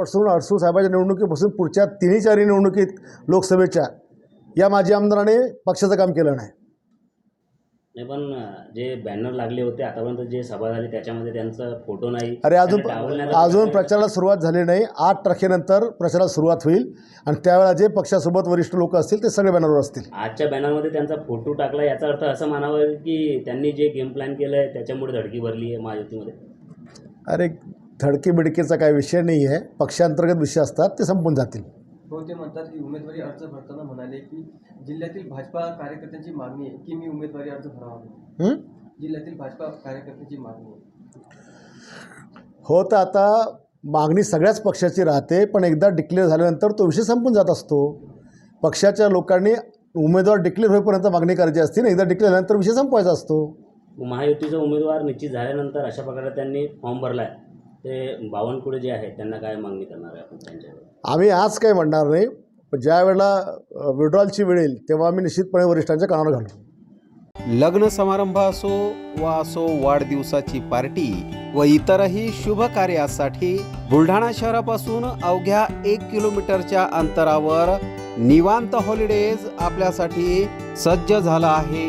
पासून अडसूळ साहेबाच्या निवडणुकीपासून पुढच्या तिन्ही चारही निवडणुकीत लोकसभेच्या या माजी आमदाराने पक्षाचं काम केलं नाही. नाही पण जे बॅनर लागले होते आतापर्यंत जे सभा झाली त्याच्यामध्ये त्यांचा फोटो नाही. अरे अजून अजून प्रचाराला सुरुवात झाली नाही. आठ तारखेनंतर प्रचाराला सुरुवात होईल आणि त्यावेळेला जे पक्षासोबत वरिष्ठ लोक असतील ते सगळे बॅनरवर असतील. आजच्या बॅनरमध्ये त्यांचा फोटो टाकला याचा अर्थ असं मानावं की त्यांनी जे गेम प्लॅन केलं आहे त्याच्यामुळे धडकी भरली आहे महायुतीमध्ये. अरे धडकी बिडकीचा काही विषय नाही आहे. पक्षांतर्गत विषय असतात ते संपून जातील. हो ते म्हणतात की उमेदवारी अर्ज भरताना म्हणाले की जिल्ह्यातील भाजपा कार्यकर्त्यांची मागणी आहे की मी उमेदवारी अर्ज भरावा? हं? जिल्ह्यातील भाजपा कार्यकर्त्यांची मागणी आहे. हो तर आता मागणी सगळ्याच पक्षाची राहते पण एकदा डिक्लेअर झाल्यानंतर तो विषय संपून जात असतो. पक्षाच्या लोकांनी उमेदवार डिक्लेअर होईपर्यंत मागणी करायची असते ना एकदा डिक्लेअर झाल्यानंतर विषय संपवायचा असतो. महायुतीचा उमेदवार निश्चित झाल्यानंतर अशा प्रकारे त्यांनी फॉर्म भरला आहे ते बावनकुळे जे आहेत त्यांना काय मागणी करणार आहे आपण त्यांच्याकडे आम्ही आज काही म्हणणार नाही पण ज्या वेळेला विड्रॉलची वेळ येईल तेव्हा आम्ही निश्चितपणे वरिष्ठांच्या कानावर घालू. लग्न समारंभ असो वा असो वाढदिवसाची पार्टी व इतरही शुभ कार्यासाठी बुलढाणा शहरापासून अवघ्या एक किलोमीटरच्या अंतरावर निवांत हॉलिडेज आपल्यासाठी सज्ज झाला आहे.